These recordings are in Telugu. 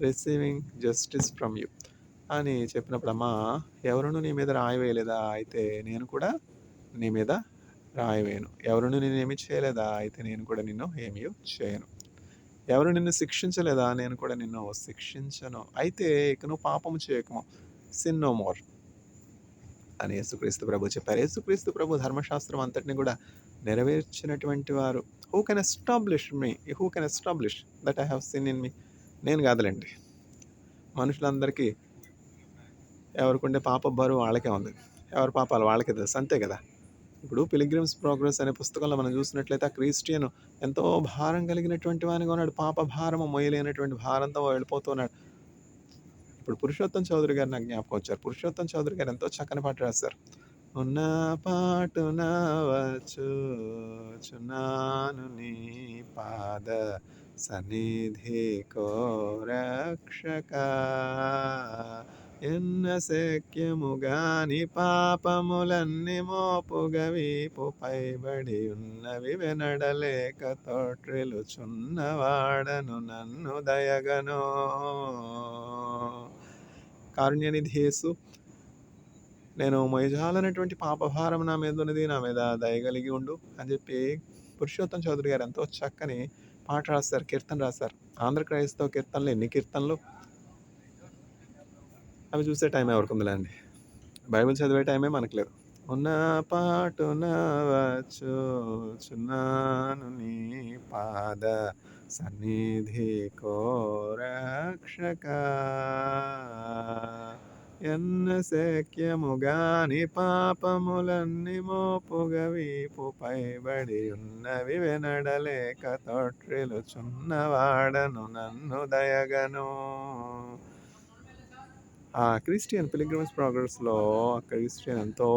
రిసీవింగ్ జస్టిస్ ఫ్రమ్ యూ అని చెప్పినప్పుడు అమ్మా ఎవరును నీ మీద రాయి వేయలేదా? అయితే నేను కూడా నీ మీద రాయి వేయను. ఎవరును నేను ఏమి చేయలేదా? అయితే నేను కూడా నిన్ను ఏమీ చేయను. ఎవరు నిన్ను శిక్షించలేదా? నేను కూడా నిన్ను శిక్షించను. అయితే ఇక నువ్వు పాపము చేయకము. సిన్ నో మోర్ అని యేసుక్రీస్తు ప్రభు చెప్పారు. యేసుక్రీస్తు ప్రభు ధర్మశాస్త్రం అంతటిని కూడా నెరవేర్చినటువంటి వారు. Who can establish me who can establish that I have sin in me నేను కాదులేండి. మనుషులందరికీ ఎవరికుండే పాప బరువు వాళ్ళకే ఉంది. ఎవరి పాపాలు వాళ్ళకే తెలుసు. అంతే కదా. ఇప్పుడు పిలిగ్రిమ్స్ ప్రోగ్రెస్ అనే పుస్తకంలో మనం చూసినట్లయితే ఆ క్రిస్టియన్ ఎంతో భారం కలిగినటువంటి వానిగా ఉన్నాడు. పాప భారము మొయ్యలేనటువంటి భారంతో వెళ్ళిపోతున్నాడు ఇప్పుడు పురుషోత్తం చౌదరి గారు నాకు జ్ఞాపకం వచ్చారు. పురుషోత్తం చౌదరి గారు ఎంతో చక్కని పాట రాశారు. ఉన్న పాటున వచ్చుచున్నాను నీ పాద సన్నిధి కోరక్షక. ఎన్న శక్యముగాని పాపములన్నీ మోపుగ వీపుపై బడి ఉన్నవి వెనడలేక తోట్రెలుచున్నవాడను నన్ను దయగనో. కారుణ్యనిధేసు నేను మొయజాలనటువంటి పాపభారం నా మీద ఉన్నది నా మీద దయగలిగి ఉండు అని చెప్పి పురుషోత్తం చౌదరి గారు ఎంతో చక్కని పాట రాశారు కీర్తన రాశారు. ఆంధ్ర క్రైస్తవ కీర్తనలు ఎన్ని కీర్తనలు? అవి చూసే టైం ఎవరికి ఉందిలేండి. బైబిల్ చదివే టైమే మనకు లేదు. ఉన్న పాటున వచ్చుచున్నాను నీ పాద సన్నిధి కోరక్షక ఎన్న శక్యముగాని పాపములన్నీ మోపుగ వీపుపై బడి ఉన్నవి వెనడలేక తొట్టిలుచున్నవాడను నన్ను దయగను. ఆ క్రిస్టియన్ పిలిగ్రిమ్స్ ప్రోగ్రెస్లో క్రిస్టియన్ ఎంతో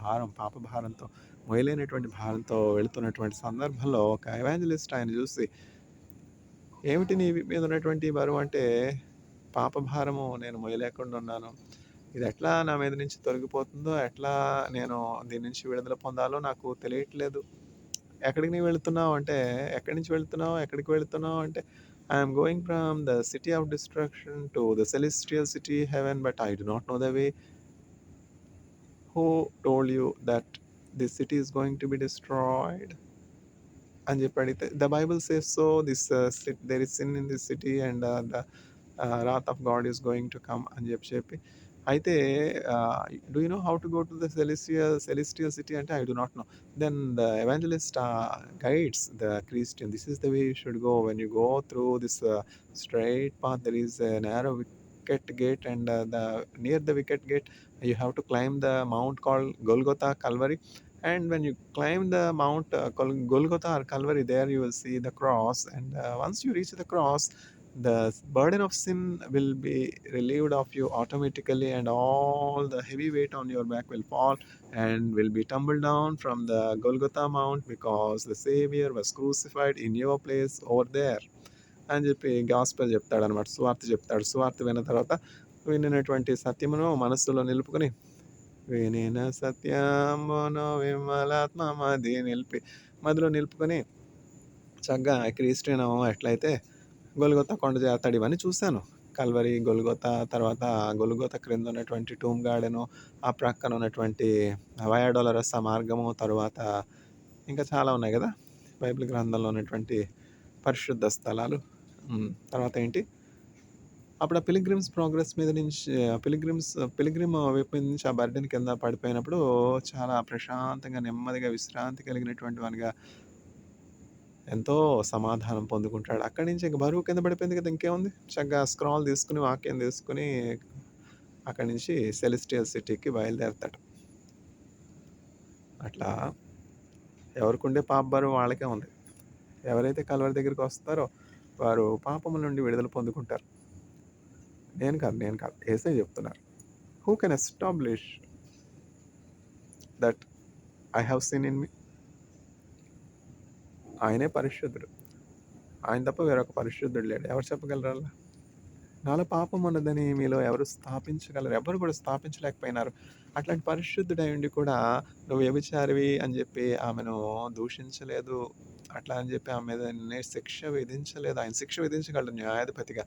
భారం పాప భారంతో మొయలైనటువంటి భారంతో వెళుతున్నటువంటి సందర్భంలో ఒక ఎవాంజలిస్ట్ ఆయన చూసి ఏమిటి నీ మీద ఉన్నటువంటి బరువు? అంటే పాపభారము నేను మొయ్యలేకుండా ఉన్నాను. ఇది ఎట్లా నా మీద నుంచి తొలగిపోతుందో ఎట్లా నేను దీని నుంచి విడుదల పొందాలో నాకు తెలియట్లేదు. ఎక్కడికి నీ వెళుతున్నావు అంటే ఎక్కడి నుంచి వెళుతున్నావు ఎక్కడికి వెళుతున్నావు అంటే I'm going from the city of destruction to the celestial city heaven but I do not know the way who told you that this city is going to be destroyed అని చెప్పి అడిగితే the Bible safe so this there is sin in this city and the wrath of God is going to come అని చెప్పి చెప్పి అయితే do you know how to go to the celestial celestial city అంటే I do not know then the evangelist guides the Christian this is the way you should go when you go through this straight path there is narrow wicket gate and uh, the near the wicket gate you have to climb the mount called golgotha calvary and when you climb the mount uh, Gol- golgotha or calvary there you will see the cross and uh, once you reach the cross the burden of sin will be relieved of you automatically and all the heavy weight on your back will fall and will be tumble down from the Golgotha mount because the saviour was crucified in your place over there అని చెప్పి గాస్పల్ చెప్తాడు అనమాట సువార్త చెప్తాడు. సువార్త విన్న తర్వాత విన్నటువంటి సత్యమును మనస్సులో నిలుపుకొని వినిన సత్యమును విమలాత్మ మది నిలిపి మధ్యలో నిలుపుకొని చక్కగా క్రీస్టియనం ఎట్లయితే గొలుగొత్త కొండ చేస్తాడు ఇవన్నీ చూశాను. కల్వరి గొలుగొత్త తర్వాత గొలుగొత్త క్రింద ఉన్నటువంటి టూమ్ గార్డెను ఆ ప్రక్కన ఉన్నటువంటి వయాడోలరస్ మార్గము తర్వాత ఇంకా చాలా ఉన్నాయి కదా? బైబిల్ గ్రంథంలో ఉన్నటువంటి పరిశుద్ధ స్థలాలు. తర్వాత ఏంటి? అప్పుడు ఆ పిలిగ్రిమ్స్ ప్రోగ్రెస్ మీద నుంచి పిలిగ్రిమ్స్ పిలిగ్రిమ్ వైపు నుంచి ఆ బర్డెన్ కింద పడిపోయినప్పుడు చాలా ప్రశాంతంగా నెమ్మదిగా విశ్రాంతి కలిగినటువంటి వానిగా ఎంతో సమాధానం పొందుకుంటాడు. అక్కడి నుంచి ఇంక బరువు కింద పడిపోయింది కదా ఇంకేముంది? చక్కగా స్క్రాల్ తీసుకుని వాక్యం తీసుకుని అక్కడి నుంచి సెలిస్టియల్ సిటీకి బయలుదేరతాడు. అట్లా ఎవరికుండే పాప బరువు వాళ్ళకే ఉంది. ఎవరైతే కలవరి దగ్గరికి వస్తారో వారు పాపముల నుండి విడుదల పొందుకుంటారు. నేను కాదు నేను కాదు ఏసే చెప్తున్నారు. Who can establish that I have sin in me ఆయనే పరిశుద్ధుడు. ఆయన తప్ప వేరొక పరిశుద్ధుడు లేడు. ఎవరు చెప్పగలరా నాలో పాపం ఉన్నదని మీలో ఎవరు స్థాపించగలరు? ఎవరు కూడా స్థాపించలేకపోయినారు. అట్లాంటి పరిశుద్ధుడై ఉండి కూడా నువ్వు వ్యభిచారివి అని చెప్పి ఆమెను దూషించలేదు. అట్లా అని చెప్పి ఆమె మీద శిక్ష విధించలేదు. ఆయన శిక్ష విధించగలడు న్యాయాధిపతిగా.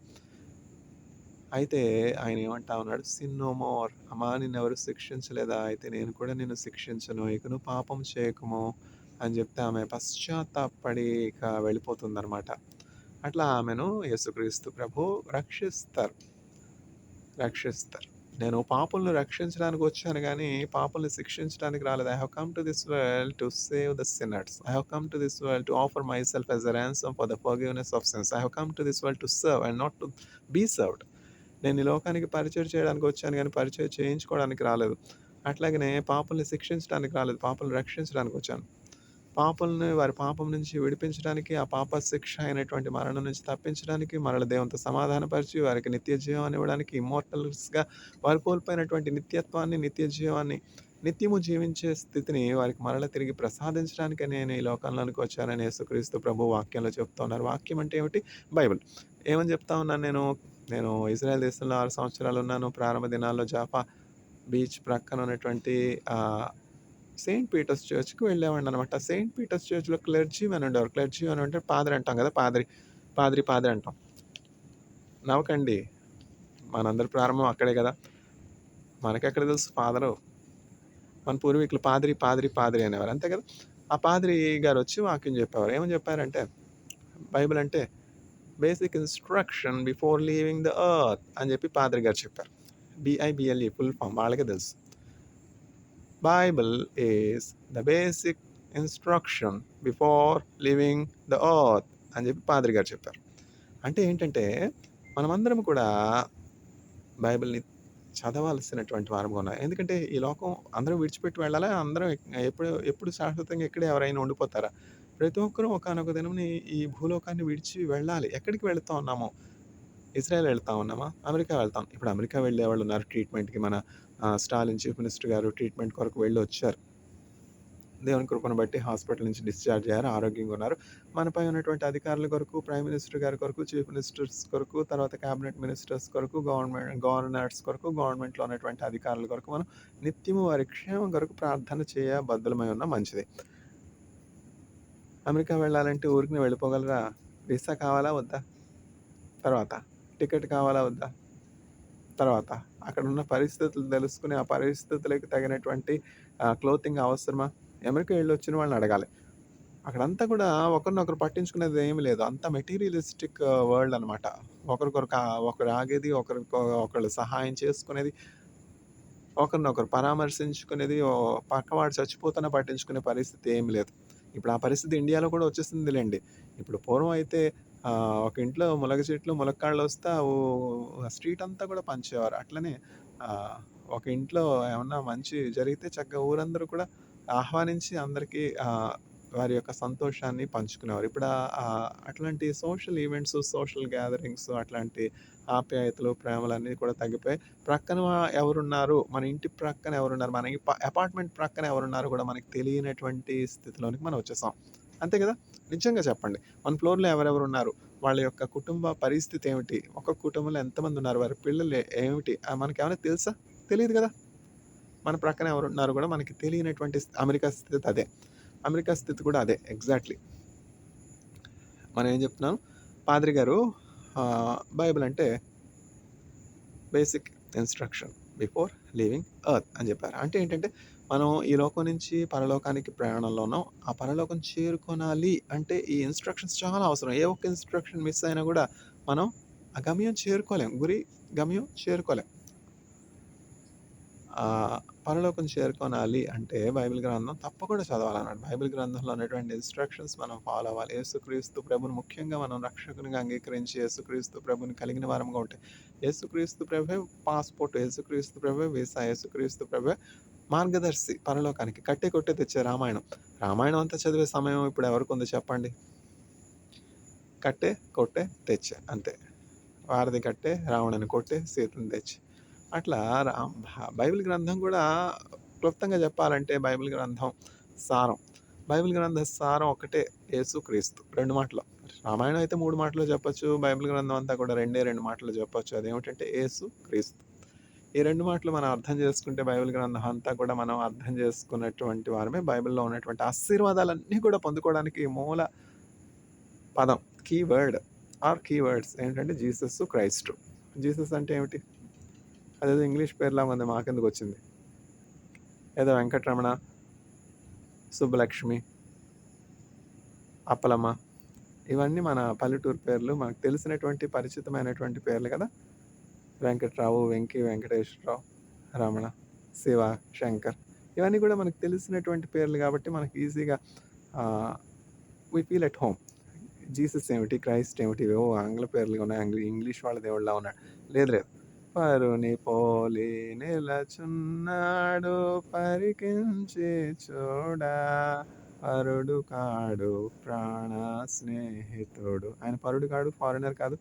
అయితే ఆయన ఏమంటా ఉన్నాడు? సిన్ నో మోర్ అమ్మా నిన్నెవరు శిక్షించలేదా? అయితే నేను కూడా నిన్ను శిక్షించను. ఇక నువ్వు పాపం చేయకము. అని చెప్తే ఆమె పశ్చాత్తాపడి ఇక వెళ్ళిపోతుందనమాట అట్లా ఆమెను యేసుక్రీస్తు ప్రభు రక్షిస్తారు. రక్షిస్తారు. నేను పాపులను రక్షించడానికి వచ్చాను కానీ పాపుల్ని శిక్షించడానికి రాలేదు. I have come to this world to save the sinners I have come to this world to offer myself as a ransom for the forgiveness of sins I have come to this world to serve and not to be served నేను ఈ లోకానికి పరిచయం చేయడానికి వచ్చాను కానీ పరిచయం చేయించుకోవడానికి రాలేదు. అట్లాగనే పాపల్ని శిక్షించడానికి రాలేదు. పాపల్ని రక్షించడానికి వచ్చాను. పాపల్ని వారి పాపం నుంచి విడిపించడానికి ఆ పాప శిక్ష అయినటువంటి మరణం నుంచి తప్పించడానికి మరల దేవునితో సమాధానపరిచి వారికి నిత్య జీవాన్ని ఇవ్వడానికి ఇమ్మోర్టల్స్గా వారు కోల్పోయినటువంటి నిత్యత్వాన్ని నిత్య జీవాన్ని నిత్యము జీవించే స్థితిని వారికి మరల తిరిగి ప్రసాదించడానికి నేను ఈ లోకంలోనికి వచ్చానని యేసుక్రీస్తు ప్రభు వాక్యంలో చెప్తున్నారు వాక్యం అంటే ఏమిటి? బైబిల్. ఏమని చెప్తా ఉన్నాను నేను? నేను ఇజ్రాయెల్ దేశంలో ఆరు సంవత్సరాలు ఉన్నాను. ప్రారంభ దినాల్లో జాఫా బీచ్ ప్రక్కన ఉన్నటువంటి సెయింట్ పీటర్స్ చర్చ్కి వెళ్ళేవాడిని అనమాట సెయింట్ పీటర్స్ చర్చ్లో క్లర్జీ అని ఉండేవారు. క్లర్జీ అని అంటే పాదరి అంటాం కదా పాదరి పాదరి పాదరి అంటాం. నవ్వకండి. మనందరి ప్రారంభం అక్కడే కదా. మనకెక్కడ తెలుసు ఫాదరు? మన పూర్వీకులు పాదిరి పాదిరి పాదిరి అనేవారు. అంతే కదా? ఆ పాదిరి గారు వచ్చి వాక్యం చెప్పేవారు. ఏమని చెప్పారంటే బైబిల్ అంటే basic instruction before leaving the earth అని చెప్పి పాదిరి గారు చెప్పారు. B I B L E full form. వాళ్ళకే తెలుసు. Bible is the basic instruction before living the earth అని చెప్పి పాదరి గారు చెప్పారు. అంటే ఏంటంటే మనమందరం కూడా బైబిల్ని చదవాల్సినటువంటి వారంగా ఉన్నాయి ఎందుకంటే ఈ లోకం అందరం విడిచిపెట్టి వెళ్ళాలా? అందరం ఎప్పుడు ఎప్పుడు శాశ్వతంగా ఎక్కడే ఎవరైనా ఉండిపోతారా? ప్రతి ఒక్కరూ ఒకనొక దినంని ఈ భూలోకాన్ని విడిచి వెళ్ళాలి. ఎక్కడికి వెళ్తా ఉన్నాము? ఇజ్రాయెల్ వెళ్తా ఉన్నామా? అమెరికా వెళ్తాం. ఇప్పుడు అమెరికా వెళ్ళే వాళ్ళు ఉన్నారు ట్రీట్మెంట్కి మన స్టాలిన్ చీఫ్ మినిస్టర్ గారు ట్రీట్మెంట్ కొరకు వెళ్ళి వచ్చారు దేవుని కృపను బట్టి హాస్పిటల్ నుంచి డిశ్చార్జ్ అయ్యారు ఆరోగ్యంగా ఉన్నారు. మనపై ఉన్నటువంటి అధికారుల కొరకు ప్రైమ్ మినిస్టర్ గారి కొరకు చీఫ్ మినిస్టర్స్ కొరకు తర్వాత క్యాబినెట్ మినిస్టర్స్ కొరకు గవర్నమెంట్ గవర్నర్స్ కొరకు గవర్నమెంట్లో ఉన్నటువంటి అధికారుల కొరకు మనం నిత్యము వారి క్షేమం కొరకు ప్రార్థన చేయ బద్దలమై ఉన్న మంచిది. అమెరికా వెళ్ళాలంటే ఊరికి వెళ్ళిపోగలరా? వీసా కావాలా వద్దా? తర్వాత. టికెట్ కావాలా వద్దా? తర్వాత. అక్కడ ఉన్న పరిస్థితులు తెలుసుకుని ఆ పరిస్థితులకు తగినటువంటి క్లోతింగ్ అవసరమా? అమెరికా వెళ్ళి వచ్చిన వాళ్ళని అడగాలి. అక్కడంతా కూడా ఒకరినొకరు పట్టించుకునేది ఏమీ లేదు. అంత మెటీరియలిస్టిక్ వరల్డ్ అనమాట ఒకరికొకరు ఒకరు ఆగేది ఒకరికి ఒకళ్ళు సహాయం చేసుకునేది ఒకరినొకరు పరామర్శించుకునేది పక్కవాడు చచ్చిపోతున్నా పట్టించుకునే పరిస్థితి ఏమి లేదు. ఇప్పుడు ఆ పరిస్థితి ఇండియాలో కూడా వచ్చేసిందిలేండి. ఇప్పుడు పూర్వం అయితే ఆ, ఒక ఇంట్లో ములగ చెట్లు ములక్కాళ్ళు వస్తే స్ట్రీట్ అంతా కూడా పంచేవారు. అట్లనే ఒక ఇంట్లో ఏమన్నా మంచి జరిగితే చక్కగా ఊరందరూ కూడా ఆహ్వానించి అందరికీ వారి యొక్క సంతోషాన్ని పంచుకునేవారు. ఇప్పుడు అట్లాంటి సోషల్ ఈవెంట్స్ సోషల్ గ్యాదరింగ్స్ అట్లాంటి ఆప్యాయతలు ప్రేమలన్నీ కూడా తగ్గిపోయి ప్రక్కన ఎవరున్నారు మన ఇంటి ప్రక్కన ఎవరున్నారు మన అపార్ట్మెంట్ ప్రక్కన ఎవరున్నారు కూడా మనకి తెలియనటువంటి స్థితిలోనికి మనం వచ్చేసాం. అంతే కదా? నిజంగా చెప్పండి. మన ఫ్లోర్లో ఎవరెవరు ఉన్నారు? వాళ్ళ యొక్క కుటుంబ పరిస్థితి ఏమిటి? ఒక కుటుంబంలో ఎంతమంది ఉన్నారు? వారి పిల్లలు ఏమిటి? మనకి ఏమైనా తెలుసా? తెలియదు కదా? మన ప్రక్కన ఎవరు ఉన్నారు కూడా మనకి తెలియనటువంటి అమెరికా స్థితి అదే. అమెరికా స్థితి కూడా అదే ఎగ్జాక్ట్లీ. మనం ఏం చెప్తున్నాం? పాద్రి గారు బైబిల్ అంటే basic instruction before leaving earth అని చెప్పారు. అంటే ఏంటంటే మనం ఈ లోకం నుంచి పరలోకానికి ప్రయాణంలో ఉన్నాం ఆ పరలోకం చేరుకోనాలి అంటే ఈ ఇన్స్ట్రక్షన్స్ చాలా అవసరం. ఏ ఒక్క ఇన్స్ట్రక్షన్ మిస్ అయినా కూడా మనం ఆ గమ్యం చేరుకోలేం. గురి గమ్యం చేరుకోలేం. పరలోకం చేరుకోనాలి అంటే బైబిల్ గ్రంథం తప్పకుండా చదవాలన్నాడు బైబిల్ గ్రంథంలో ఉన్నటువంటి ఇన్స్ట్రక్షన్స్ మనం ఫాలో అవ్వాలి. యేసుక్రీస్తు ప్రభుని ముఖ్యంగా మనం రక్షకునిగా అంగీకరించి యేసుక్రీస్తు ప్రభుని కలిగిన వారంగా ఉంటే యేసుక్రీస్తు ప్రభే పాస్పోర్ట్ యేసుక్రీస్తు ప్రభే వీసా యేసుక్రీస్తు ప్రభే మార్గదర్శి పరలోకానికి. కట్టే కొట్టే తెచ్చే రామాయణం. రామాయణం అంతా చదివే సమయం ఇప్పుడు ఎవరికి ఉంది చెప్పండి? కట్టే కొట్టే తెచ్చే అంతే. వారధి కట్టే రావణని కొట్టే సీతను తెచ్చి. అట్లా రా బైబిల్ గ్రంథం కూడా క్లుప్తంగా చెప్పాలంటే బైబిల్ గ్రంథం సారం. బైబిల్ గ్రంథం సారం ఒకటే యేసుక్రీస్తు రెండు మాటలు. రామాయణం అయితే మూడు మాటలు చెప్పొచ్చు బైబిల్ గ్రంథం అంతా కూడా రెండే రెండు మాటలు చెప్పొచ్చు. అదేమిటంటే యేసు క్రీస్తు. ఈ రెండు మాటలు మనం అర్థం చేసుకుంటే బైబిల్ గ్రంథం అంతా కూడా మనం అర్థం చేసుకున్నటువంటి వారమే. బైబిల్లో ఉన్నటువంటి ఆశీర్వాదాలన్నీ కూడా పొందుకోవడానికి మూల పదం కీవర్డ్ ఆర్ కీవర్డ్స్ ఏంటంటే జీసస్ క్రైస్టు. జీసస్ అంటే ఏమిటి? అదేదో ఇంగ్లీష్ పేర్లా ఉంది మాకెందుకు వచ్చింది? ఏదో వెంకటరమణ సుబ్బలక్ష్మి అప్పలమ్మ. ఇవన్నీ మన పల్లెటూరు పేర్లు మనకు తెలిసినటువంటి పరిచితమైనటువంటి పేర్లు కదా? వెంకట్రావు వెంకి వెంకటేశ్వరరావు రమణ శివ శంకర్ ఇవన్నీ కూడా మనకు తెలిసినటువంటి పేర్లు కాబట్టి మనకి ఈజీగా we feel at home Jesus ఏమిటి? క్రైస్ట్ ఏమిటి? ఓ ఆంగ్ల పేర్లు ఉన్నాయి. ఆంగ్ల ఇంగ్లీష్ వాళ్ళ దేవుళ్ళ ఉన్నాడు. లేదు లేదు. పరుని పోలి నిలచున్నాడు పరికించి చూడా పరుడు కాడు ప్రాణ స్నేహితుడు. ఆయన పరుడు కాడు ఫారినర్ కాదు.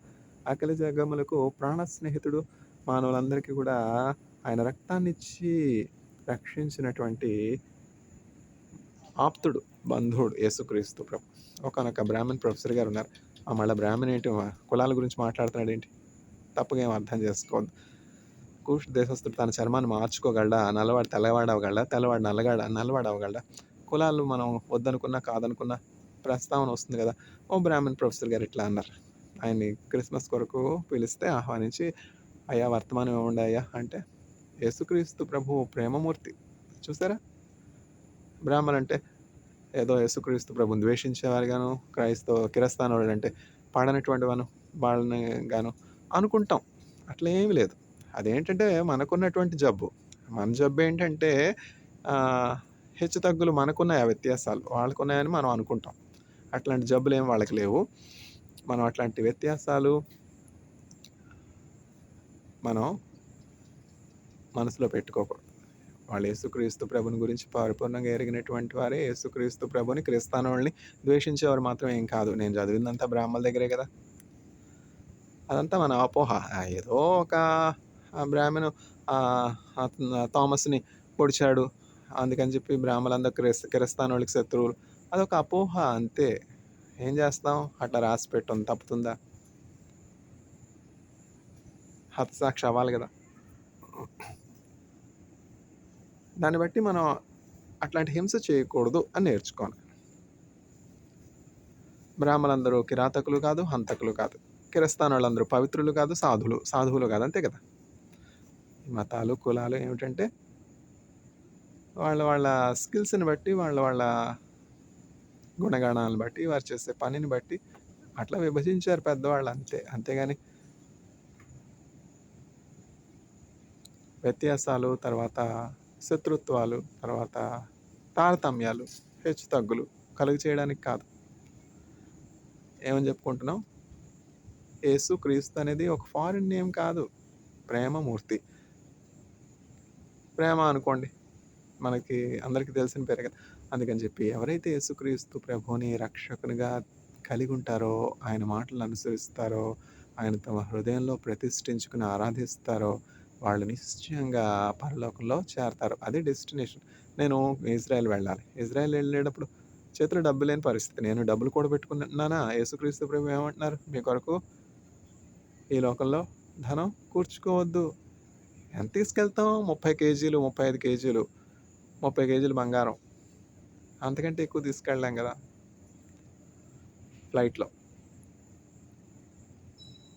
అఖిల జగములకు ప్రాణ స్నేహితుడు మానవులందరికీ కూడా ఆయన రక్తాన్నిచ్చి రక్షించినటువంటి ఆప్తుడు బంధువుడు యేసుక్రీస్తు ప్రభు. ఒకనొక బ్రాహ్మణ్ ప్రొఫెసర్ గారు ఉన్నారు. ఆ మళ్ళీ బ్రాహ్మణ్ ఏంటి? కులాల గురించి మాట్లాడుతున్నాడు ఏంటి? తప్పుగా ఏం అర్థం చేసుకోవద్దు. కూష్ దేశస్తుడు తన చర్మాన్ని మార్చుకోగలడా? నల్లవాడు తెల్లవాడు అవగలడా తెల్లవాడు నల్లగాడ? నల్లవాడు అవగలడా కులాలు మనం వద్దనుకున్నా కాదనుకున్నా ప్రస్తావన వస్తుంది కదా. ఓ బ్రాహ్మణ్ ప్రొఫెసర్ గారు ఇట్లా అన్నారు. ఆయన్ని క్రిస్మస్ కొరకు పిలిస్తే ఆహ్వానించి అయ్యా వర్తమానం ఏముండే అయ్యా? అంటే యేసుక్రీస్తు ప్రభు ప్రేమమూర్తి. చూసారా? బ్రాహ్మణ్ అంటే ఏదో యేసుక్రీస్తు ప్రభుని ద్వేషించేవారు గాను క్రైస్తవ కిరస్తానోడు అంటే పాడనటువంటి వాను వాళ్ళని గాను అనుకుంటాం. అట్లా ఏమీ లేదు. అదేంటంటే మనకున్నటువంటి జబ్బు. మన జబ్బు ఏంటంటే హెచ్చు తగ్గులు మనకున్నాయి ఆ వ్యత్యాసాలు? వాళ్ళకున్నాయని మనం అనుకుంటాం. అట్లాంటి జబ్బులు ఏం వాళ్ళకి లేవు. మనం అట్లాంటి వ్యత్యాసాలు మనం మనసులో పెట్టుకోకూడదు. వాళ్ళు యేసుక్రీస్తు ప్రభుని గురించి పరిపూర్ణంగా ఎరిగినటువంటి వారే యేసుక్రీస్తు ప్రభుని క్రిస్తానుల్ని ద్వేషించేవారు మాత్రం ఏం కాదు. నేను చదివిందంతా బ్రాహ్మణుల దగ్గరే కదా. అదంతా మన అపోహ. ఏదో ఒక బ్రాహ్మణు థామస్ని పొడిచాడు. అందుకని చెప్పి బ్రాహ్మణులందరూ క్రిస్ క్రిస్తానులకి శత్రువులు. అదొక అపోహ అంతే. ఏం చేస్తాం అట్లా రాసి పెట్టం తప్పుతుందా? హతసాక్షి అవ్వాలి కదా. దాన్ని బట్టి మనం అట్లాంటి హింస చేయకూడదు అని నేర్చుకోను బ్రాహ్మణులందరూ కిరాతకులు కాదు హంతకులు కాదు. కిరస్థాన్ వాళ్ళందరూ పవిత్రులు కాదు సాధులు సాధువులు కాదు అంతే కదా. మతాలు కులాలు ఏమిటంటే వాళ్ళ వాళ్ళ స్కిల్స్ని బట్టి వాళ్ళ వాళ్ళ గుణగణాలను బట్టి వారు చేసే పనిని బట్టి అట్లా విభజించారు పెద్దవాళ్ళు అంతే. అంతేగాని వ్యత్యాసాలు తర్వాత శత్రుత్వాలు తర్వాత తారతమ్యాలు హెచ్చు తగ్గులు కలుగు చేయడానికి కాదు. ఏమని చెప్పుకుంటున్నాం? యేసు క్రీస్తు అనేది ఒక ఫారిన్ నేమ్ కాదు. ప్రేమమూర్తి. ప్రేమ అనుకోండి. మనకి అందరికీ తెలిసిన పేరే కదా. అందుకని చెప్పి ఎవరైతే యేసుక్రీస్తు ప్రభుని రక్షకునిగా కలిగి ఉంటారో ఆయన మాటలు అనుసరిస్తారో ఆయన తమ హృదయంలో ప్రతిష్ఠించుకుని ఆరాధిస్తారో వాళ్ళు నిశ్చయంగా పరలోకంలో చేరతారు. అది డెస్టినేషన్. నేను ఇజ్రాయెల్ వెళ్ళాలి. ఇజ్రాయెల్ వెళ్ళేటప్పుడు చేతిలో డబ్బు లేని పరిస్థితి. నేను డబ్బులు కూడా పెట్టుకున్నానా? యేసుక్రీస్తు ప్రభు ఏమంటున్నారు? మీ కొరకు ఈ లోకంలో ధనం కూర్చుకోవద్దు. ఎంత తీసుకెళ్తాం? ముప్పై కేజీలు ముప్పై ఐదు కేజీలు ముప్పై కేజీలు బంగారం. అంతకంటే ఎక్కువ తీసుకెళ్ళాం కదా. ఫ్లైట్లో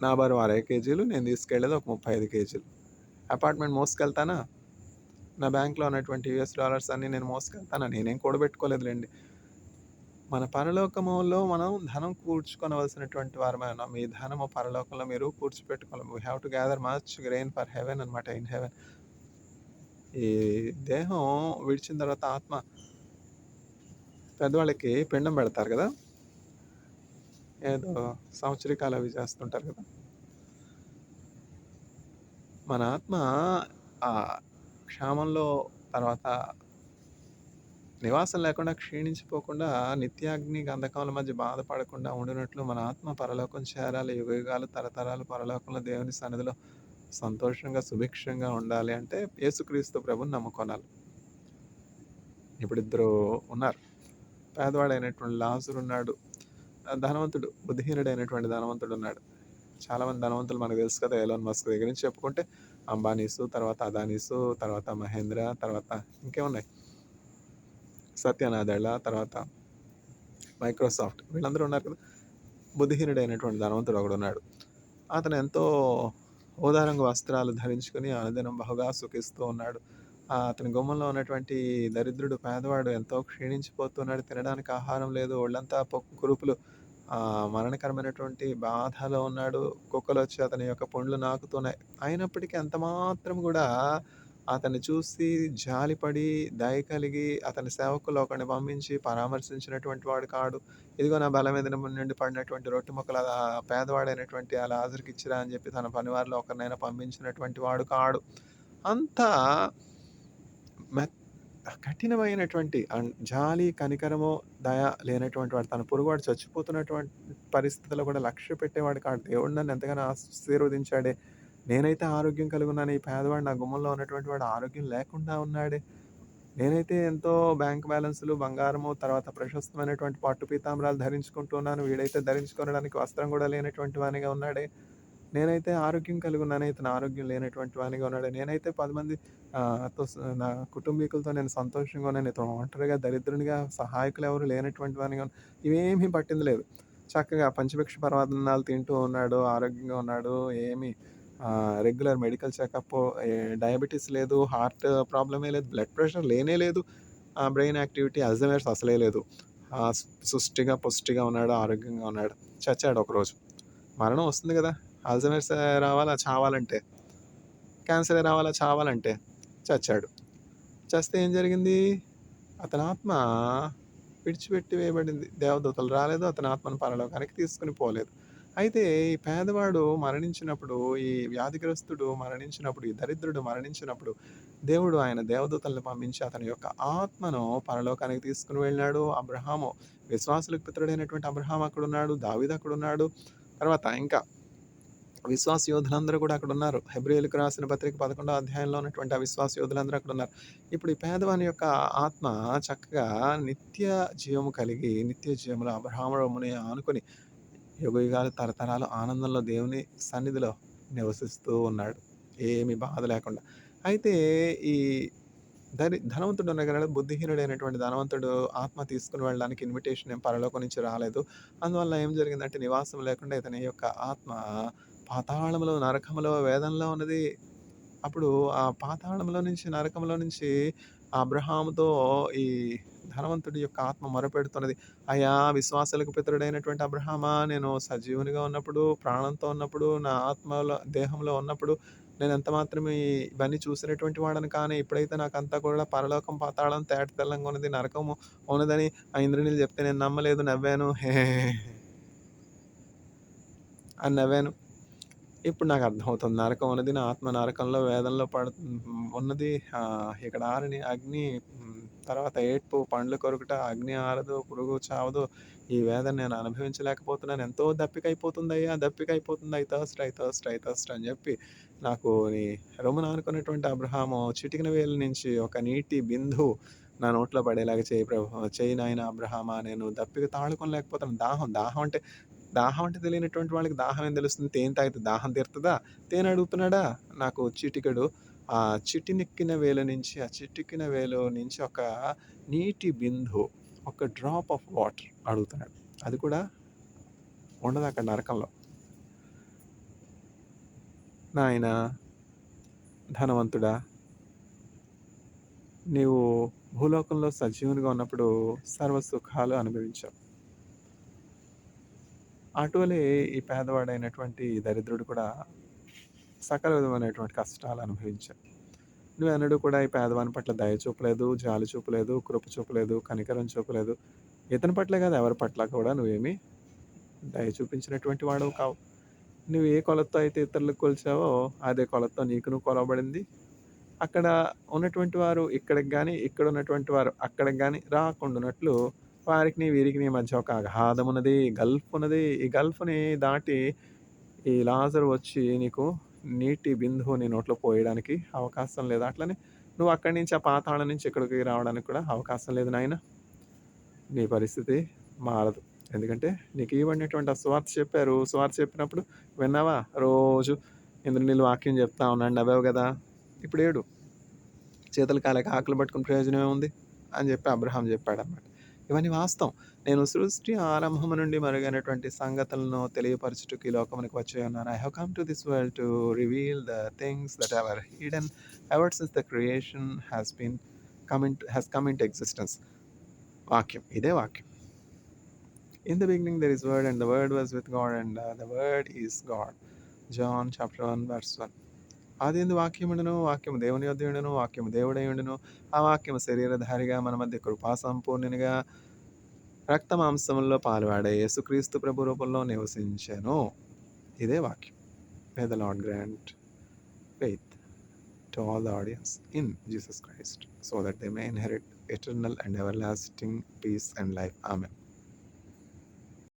నా బరువు అరవై కేజీలు నేను తీసుకెళ్ళేది ఒక ముప్పై ఐదు కేజీలు. అపార్ట్మెంట్ మోసుకెళ్తానా? నా బ్యాంక్లో ఉన్నటువంటి యూఎస్ డాలర్స్ అన్నీ నేను మోసుకెళ్తానా? నేనేం కూడబెట్టుకోలేదులేండి. మన పరలోకములో మనం ధనం కూర్చుకొనవలసినటువంటి వారమే ఉన్నాం. మీ ధనము పరలోకంలో మీరు కూర్చిపెట్టుకోవాలి. We have to gather much grain for heaven అనమాట ఇన్ హెవెన్ ఈ దేహం విడిచిన తర్వాత ఆత్మ పెద్దవాళ్ళకి పిండం పెడతారు కదా? ఏదో సంవత్సరికాలు అవి చేస్తుంటారు కదా? మన ఆత్మ ఆ క్షామంలో తర్వాత నివాసం లేకుండా క్షీణించిపోకుండా నిత్యాగ్ని గంధకముల మధ్య బాధపడకుండా ఉండినట్లు మన ఆత్మ పరలోకం చేరాలి. యుగయుగాలు తరతరాలు పరలోకంలో దేవుని సన్నిధిలో సంతోషంగా సుభిక్షంగా ఉండాలి అంటే యేసుక్రీస్తు ప్రభుని నమ్ముకోనాలి. ఇప్పుడు ఇద్దరు ఉన్నారు. పేదవాడైనటువంటి లాజరు ఉన్నాడు. ధనవంతుడు బుద్ధిహీనుడైనటువంటి ధనవంతుడు ఉన్నాడు. చాలామంది ధనవంతులు మనకు తెలుసు కదా ఎలోన్ మస్క్ దగ్గర నుంచి చెప్పుకుంటే అంబానీసు తర్వాత అదానీసు తర్వాత మహేంద్ర తర్వాత ఇంకేమున్నాయి? సత్యనాదెళ్ళ తర్వాత మైక్రోసాఫ్ట్. వీళ్ళందరూ ఉన్నారు కదా. బుద్ధిహీనుడైనటువంటి ధనవంతుడు ఒకడు ఉన్నాడు. అతను ఎంతో ఊదా వస్త్రాలు ధరించుకొని అనుదినం బహుగా సుఖిస్తూ ఉన్నాడు. అతని గుమ్మంలో ఉన్నటువంటి దరిద్రుడు పేదవాడు ఎంతో క్షీణించిపోతున్నాడు. తినడానికి ఆహారం లేదు. ఒళ్ళంతా పొక్కు కురుపులు. మరణకరమైనటువంటి బాధలో ఉన్నాడు. కుక్కలు వచ్చి అతని యొక్క పండ్లు నాకుతున్నాయి. అయినప్పటికీ ఎంత మాత్రం కూడా అతన్ని చూసి జాలిపడి, దయ కలిగి అతని సేవకులు ఒకరిని పంపించి పరామర్శించినటువంటి వాడు కాడు. ఇదిగో నా బల్ల మీద నుండి పడినటువంటి రొట్టె మొక్కలు పేదవాడైనటువంటి అలా లాజరుకి ఇచ్చిరా అని చెప్పి తన పనివారిలో ఒకరినైనా పంపించినటువంటి వాడు కాడు. అంతా మెత్ కఠినమైనటువంటి జాలి, కనికరము, దయ లేనటువంటి వాడు. తన పొరుగువాడు చచ్చిపోతున్నటువంటి పరిస్థితుల్లో కూడా లక్ష్య పెట్టేవాడు కాడు. దేవుడు నన్ను ఎంతగానో ఆశీర్వదించాడే. నేనైతే ఆరోగ్యం కలిగున్నాను. ఈ పేదవాడు నా గుమ్మంలో ఉన్నటువంటి వాడు ఆరోగ్యం లేకుండా ఉన్నాడే. నేనైతే ఎంతో బ్యాంక్ బ్యాలెన్సులు, బంగారము, తర్వాత ప్రశస్తమైనటువంటి పట్టు పీతాంబరాలు ధరించుకుంటున్నాను వీడైతే ధరించుకోవడానికి వస్త్రం కూడా లేనటువంటి వానిగా ఉన్నాడే. నేనైతే ఆరోగ్యం కలిగి ఉన్నాను ఇతను ఆరోగ్యం లేనటువంటి వానిగా ఉన్నాడు నేనైతే పది మంది తో నా కుటుంబీకులతో నేను సంతోషంగా ఉన్నాను. ఇతను ఒంటరిగా, దరిద్రునిగా, సహాయకులు ఎవరు లేనటువంటి వానిగా ఇవేమీ పట్టింది లేదు. చక్కగా పంచభిక్ష పరమాన్నాలు తింటూ ఉన్నాడు. ఆరోగ్యంగా ఉన్నాడు. ఏమి రెగ్యులర్ మెడికల్ చెకప్ ఏ డయాబెటిస్ లేదు. హార్ట్ ప్రాబ్లమే లేదు. బ్లడ్ ప్రెషర్ లేనే లేదు. బ్రెయిన్ యాక్టివిటీ, అల్జీమర్స్ అసలే లేదు. సుష్టిగా, పుష్టిగా ఉన్నాడు. ఆరోగ్యంగా ఉన్నాడు. చచ్చాడు ఒకరోజు. మరణం వస్తుంది కదా అల్జీమర్స్ రావాలా చావాలంటే. క్యాన్సరే రావాలా చావాలంటే. చచ్చాడు. చస్తే ఏం జరిగింది? అతని ఆత్మ విడిచిపెట్టి వేయబడింది. దేవదూతలు రాలేదు. అతని ఆత్మను పరలోకానికి తీసుకుని పోలేదు. అయితే ఈ పేదవాడు మరణించినప్పుడు, ఈ వ్యాధిగ్రస్తుడు మరణించినప్పుడు, ఈ దరిద్రుడు మరణించినప్పుడు దేవుడు ఆయన దేవదూతలను పంపించి అతని యొక్క ఆత్మను పరలోకానికి తీసుకుని వెళ్ళినాడు. అబ్రహాము విశ్వాసులకు పిత్రుడైనటువంటి అబ్రహం అక్కడ ఉన్నాడు దావిద అక్కడ ఉన్నాడు తర్వాత ఇంకా విశ్వాస యోధులందరూ కూడా అక్కడ ఉన్నారు హెబ్రీయులకు రాసిన పత్రిక 11వ అధ్యాయంలో ఉన్నటువంటి ఆ విశ్వాస యోధులందరూ అక్కడున్నారు. ఇప్పుడు ఈ పేదవాని యొక్క ఆత్మ చక్కగా నిత్య జీవము కలిగి, నిత్య జీవములో అబ్రహాముని ఆనుకొని యుగయుగాలు తరతరాలు ఆనందంలో దేవుని సన్నిధిలో నివసిస్తూ ఉన్నాడు. ఏమి బాధ లేకుండా. అయితే ఈ దరి ధనవంతుడు ఉన్నాడు. బుద్ధిహీనుడైనటువంటి ధనవంతుడు ఆత్మ తీసుకుని వెళ్ళడానికి ఇన్విటేషన్ ఏం పరలోకం నుంచి రాలేదు. అందువల్ల ఏం జరిగిందంటే నివాసం లేకుండా ఇతని యొక్క ఆత్మ పాతాళములో నరకములో, వేదనలో ఉన్నది. అప్పుడు ఆ పాతాళంలో నుంచి, నరకంలో నుంచి అబ్రహాముతో ఈ ధనవంతుడి యొక్క ఆత్మ మొరపెడుతున్నది. అయా విశ్వాసాలకు పితరుడైనటువంటి అబ్రహామా! నేను సజీవునిగా ఉన్నప్పుడు, ప్రాణంతో ఉన్నప్పుడు, నా ఆత్మలో దేహంలో ఉన్నప్పుడు నేను ఎంత మాత్రమే ఇవన్నీ చూసినటువంటి వాడని కానీ ఇప్పుడైతే నాకంతా కూడా పరలోకం, పాతాళం తేట తెల్లంగా ఉన్నది. నరకము ఉన్నదని ఆ ఇంద్రునీలు చెప్తే నేను నమ్మలేదు. నవ్వాను. హే అని నవ్వాను. ఇప్పుడు నాకు అర్థమవుతుంది. నరకం అనేది నా ఆత్మ నరకంలో, వేదంలో పడు ఉన్నది. ఇక్కడ ఆరని అగ్ని తర్వాత ఏడ్పు, పండ్లు కొరుకుట, అగ్ని ఆరదు, పురుగు చావదు. ఈ వేదన నేను అనుభవించలేకపోతున్నాను. ఎంతో దప్పికైపోతుందయ్యా! దప్పికైపోతుంది. I thirst, I thirst, I thirst అని చెప్పి నాకు నీ రొమ్మున ఆనుకున్నటువంటి అబ్రహాము చిటికిన వేలు నుంచి ఒక నీటి బిందు నా నోట్లో పడేలాగా చేయి ప్రభు. చేయి నాయనా అబ్రహామా! నేను దప్పిక తాళుకోలేకపోతున్నాను. దాహం, దాహం అంటే దాహం అంటే తెలియనటువంటి వాళ్ళకి దాహం ఏం తెలుస్తుంది? తేనె తాగితే దాహం తీరుతుందా తేనె అడుగుతున్నాడా? నాకు చిటికెడు ఆ చిటినెక్కిన వేలు నుంచి, ఆ చిటికిన వేలు నుంచి ఒక నీటి బిందు ఒక డ్రాప్ ఆఫ్ వాటర్ అడుగుతున్నాడు. అది కూడా ఉండదు అక్కడ నరకంలో. నాయనా ధనవంతుడా! నీవు భూలోకంలో సజీవునిగా ఉన్నప్పుడు సర్వ సుఖాలు అనుభవించావు. అటువలే ఈ పేదవాడైనటువంటి దరిద్రుడు కూడా సకల విధమైనటువంటి కష్టాలు అనుభవించాడు. నువ్వెన్నడూ కూడా ఈ పేదవాని పట్ల దయ చూపలేదు, జాలి చూపలేదు, కృప చూపలేదు, కనికరం చూపలేదు. ఇతని పట్లే కాదు ఎవరి పట్ల కూడా నువ్వేమి దయ చూపించినటువంటి వాడవు కావు. నువ్వు ఏ కొలతో అయితే ఇతరులకు కొలిచావో అదే కొలతో నీకు నువ్వు కొలవబడింది. అక్కడ ఉన్నటువంటి వారు ఇక్కడికి కానీ ఇక్కడ ఉన్నటువంటి వారు అక్కడికి కానీ రాకుండా ఉన్నట్లు వారికి వీరికి మధ్య ఒక అగాధం ఉన్నది. గల్ఫ్ ఉన్నది. ఈ గల్ఫ్‌ని దాటి ఈ లాజర్ వచ్చి నీకు నీటి బిందువు నీ నోట్లో పోయడానికి అవకాశం లేదు. అట్లనే నువ్వు అక్కడి నుంచి ఆ పాతాళం నుంచి ఇక్కడికి రావడానికి కూడా అవకాశం లేదు నాయన నీ పరిస్థితి మారదు. ఎందుకంటే నీకు ఇవ్వబడినటువంటి ఆ స్వార్థ చెప్పారు. స్వార్థ చెప్పినప్పుడు విన్నావా? రోజు ఇంద్రనీళ్ళు వాక్యం చెప్తా ఉన్నాను నవ్వావు కదా ఇప్పుడు ఏడు. చేతులు కాలేక ఆకులు పట్టుకుని ప్రయోజనం ఏముంది? అని చెప్పి అబ్రహాం చెప్పాడన్నమాట. ఇవన్నీ వాస్తవం. నేను సృష్టి ఆరంభము నుండి మరుగైనటువంటి సంగతులను తెలియపరచుటకు ఈ లోకమునకు వచ్చి ఉన్నాను. I have come to this world to reveal the things that are hidden ever since the creation has been coming has come into existence వాక్యం. ఇదే వాక్యం. In the beginning there is word and the word was with God and the word is God John chapter one verse one ఆది ఎందు వాక్యముండును? వాక్యము దేవుని యొద్ద ఉండును వాక్యము దేవుడై ఉండును ఆ వాక్యము శరీరధారిగా మన మధ్య కృపా సంపూర్ణునిగా రక్త మాంసముల్లో పాల్వాడే యేసుక్రీస్తు ప్రభు రూపంలో నివసించాను. ఇదే వాక్యం. May the Lord grant faith to all the audience in Jesus Christ so that they may inherit eternal and everlasting peace and life ఆమె